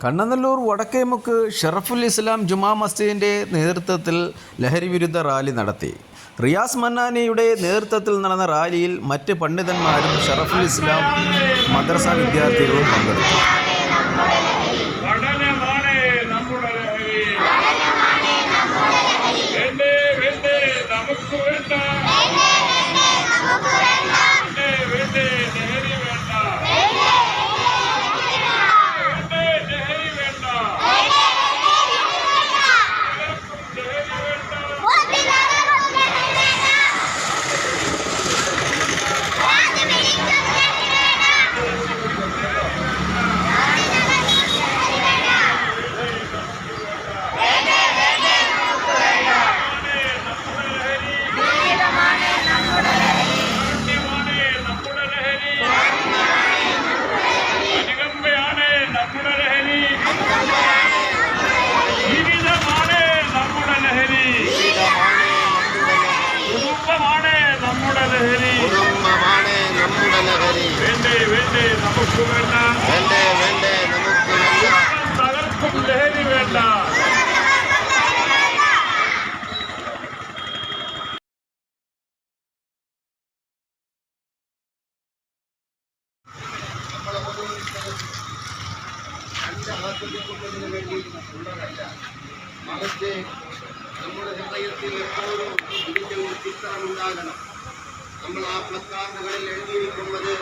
കണ്ണനല്ലൂർ വടക്കേമുക്ക് ഷറഫുൽ ഇസ്ലാം ജുമാ മസ്ജിദിന്റെ നേതൃത്വത്തിൽ ലഹരി വിരുദ്ധ റാലി നടത്തി. റിയാസ് മന്നാനിയുടെ നേതൃത്വത്തിൽ നടന്ന റാലിയിൽ മറ്റ് പണ്ഡിതന്മാരും ഷറഫുൽ ഇസ്ലാം മദ്രസ വിദ്യാർത്ഥികളും പങ്കെടുത്തു പഠനമാണ് നമ്മുടെ ലഹരി വേണ്ടേ വേണ്ടേ നമുക്ക് വേണ്ട വേണ്ടേ വേണ്ടേ ലഹരി വേണ്ട വേണ്ടേ ലഹരി വേണ്ട ലഹരി വേണ്ട കാരുണ്യമാണ് നമ്മുടെ ലഹരി അനുകമ്പയാണ് നമ്മുടെ ലഹരി ജീവിതമാണ് നമ്മുടെ ലഹരി കുടുംബമാണ് നമ്മുടെ ലഹരി കുടുംബമാണ് നമ്മുടെ ലഹരി വേണ്ടേ വേണ്ടേ നമുക്ക് വേണ്ട വേണ്ടേ വേണ്ടേ നമുക്ക് വേണ്ട തകർക്കും ലഹരി വേണ്ട രണ്ട് ആസ്വദിക്കുന്നതിന് വേണ്ടി ഉള്ളതല്ല മറിച്ച് നമ്മുടെ ഹൃദയത്തിൽ എപ്പോഴും ഇതിന്റെ ഒരു ചിത്രം ഉണ്ടാകണം നമ്മൾ ആ പ്ലക്കാർഡുകളിൽ എഴുതിയിരിക്കുന്നത്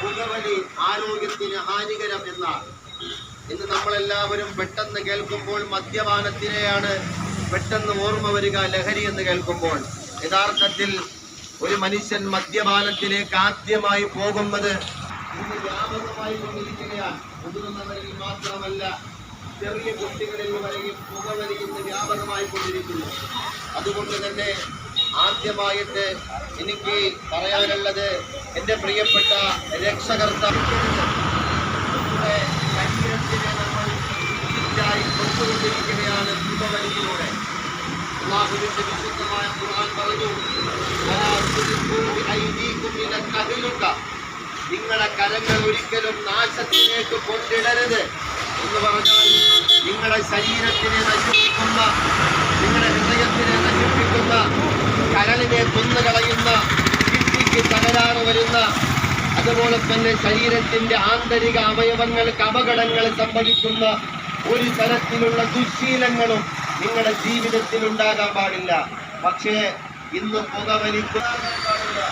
പുകവലി ആരോഗ്യത്തിന് ഹാനികരം എന്നാണ് ഇന്ന് നമ്മളെല്ലാവരും പെട്ടെന്ന് കേൾക്കുമ്പോൾ മദ്യപാനത്തിനെയാണ് പെട്ടെന്ന് ഓർമ്മ വരിക ലഹരി എന്ന് കേൾക്കുമ്പോൾ യഥാർത്ഥത്തിൽ ഒരു മനുഷ്യൻ മദ്യപാനത്തിലേക്ക് ആദ്യമായി പോകുന്നത് ഇന്ന് വ്യാപകമായി കൊണ്ടിരിക്കുകയാണ്. മുതിർന്നവരിൽ മാത്രമല്ല ചെറിയ കുട്ടികളിൽ വരെയും പുകവലി ഇന്ന് വ്യാപകമായി കൊണ്ടിരിക്കുന്നു. അതുകൊണ്ട് തന്നെ ആദ്യമായിട്ട് എനിക്ക് പറയാനുള്ളത് എന്റെ പ്രിയപ്പെട്ട രക്ഷകർത്താവ്. നമ്മുടെ പുകവലിയിലൂടെ. വിശുദ്ധമായ പറഞ്ഞു നിങ്ങളെ കരങ്ങൾ ഒരിക്കലും നാശത്തിലേക്ക് കൊണ്ടിടരുത് എന്ന് പറഞ്ഞാൽ നിങ്ങളുടെ ശരീരത്തിനെ നശിപ്പിക്കുന്ന നിങ്ങളുടെ ഹൃദയത്തിനെ നശിപ്പിക്കുന്ന കരളിനെ കൊന്നുകളയുന്ന കിഡ്നിക്ക് തകരാറ് വരുന്ന അതുപോലെ തന്നെ ശരീരത്തിന്റെ ആന്തരിക അവയവങ്ങൾക്ക് അപകടങ്ങൾ സംഭവിക്കുന്ന ഒരു തരത്തിലുള്ള ദുശീലങ്ങളും നിങ്ങളുടെ ജീവിതത്തിൽ ഉണ്ടാകാൻ പാടില്ല. പക്ഷേ ഇന്ന് പുകവലിക്കുന്ന നമ്മളെ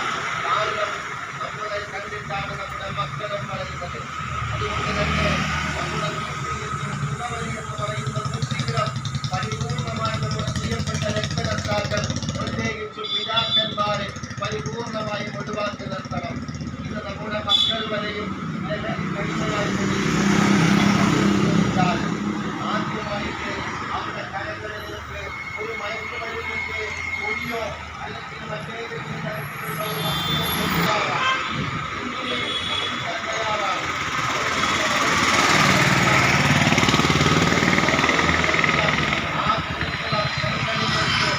കണ്ടിട്ടാണ് നമ്മുടെ മക്കളും വളരുന്നത് അതുകൊണ്ട് തന്നെ നമ്മുടെ പുകവലി എന്ന് പറയുന്ന ദുശീലം പരിപൂർണമായി നമ്മുടെ പ്രിയപ്പെട്ട രക്ഷകർത്താക്കൾ പ്രത്യേകിച്ചും പിതാക്കന്മാരെ പരിപൂർണമായും ഒഴിവാക്കി നിർത്തണം ഇന്ന് നമ്മുടെ മക്കൾ വരെയും. ആദ്യമായിട്ട് അവരുടെ കരങ്ങളിലേക്ക് ഒരു മയക്കുമരുന്നിന്റെ പൊടിയോ അല്ലെങ്കിൽ മറ്റേതെങ്കിലും തരത്തിലുള്ള ഒരു വസ്തുവോ കൊണ്ടുവരാം. ഇങ്ങനെ തയ്യാറാണ്. ആ കുട്ടികളെ കരങ്ങളിലേക്ക്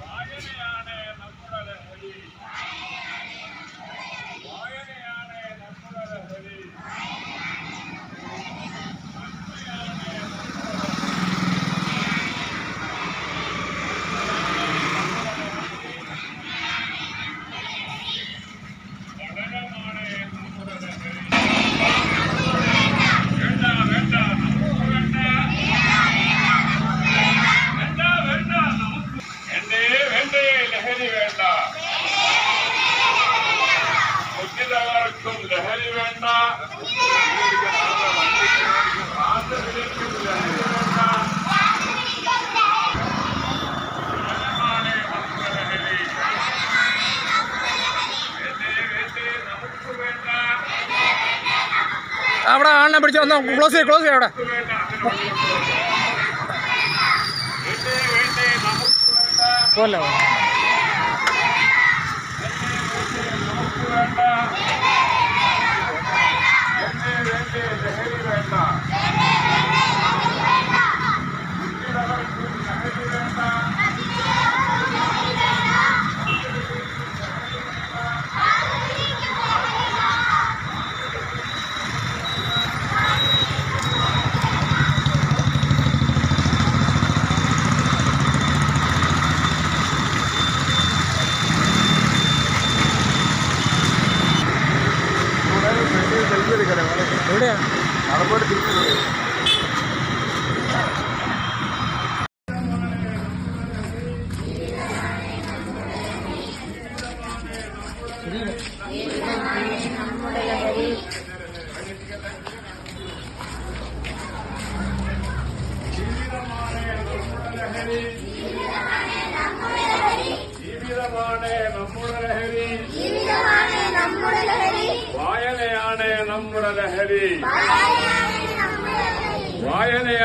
വായനയാണ് നമ്മുടെ ലഹരി വായനയാണ് നമ്മുടെ ലഹരി പഠനമാണ് നമ്മുടെ ലഹരി വേണ്ട വേണ്ട നമുക്ക് വേണ്ട വേണ്ട വേണ്ട നമുക്ക് വേണ്ടേ വേണ്ടേ ലഹരി വേണ്ട മുഖ്യതകർക്കും ലഹരി വേണ്ട ആദരവിലേക്കും ലഹരി വേണ്ട ജ്ഞാനമാണ് നമ്മുടെ ലഹരി വേണ്ടേ വേണ്ടേ നമുക്ക് വേണ്ട. അവിടെ ആളിനെ പിടിച്ച് ഒന്ന് ക്ലോസ് ചെയ്യ ക്ലോസ് ചെയ്യ അവിടെ. പോലെ നമുക്ക് വേണ്ട വേണ്ടേ വേണ്ടേ ലഹരി വേണ്ട ലഹരി വേണ്ട എവിടെയാ അവിടെ പോയിട്ട് തിരിച്ചു വരും. ജീവിതമാണ് നമ്മുടെ ലഹരി ജീവിതമാണ് നമ്മുടെ ലഹരി വായനയാണ് നമ്മുടെ ലഹരി വായനയാണ് നമ്മുടെ ലഹരി. വായനയാണ്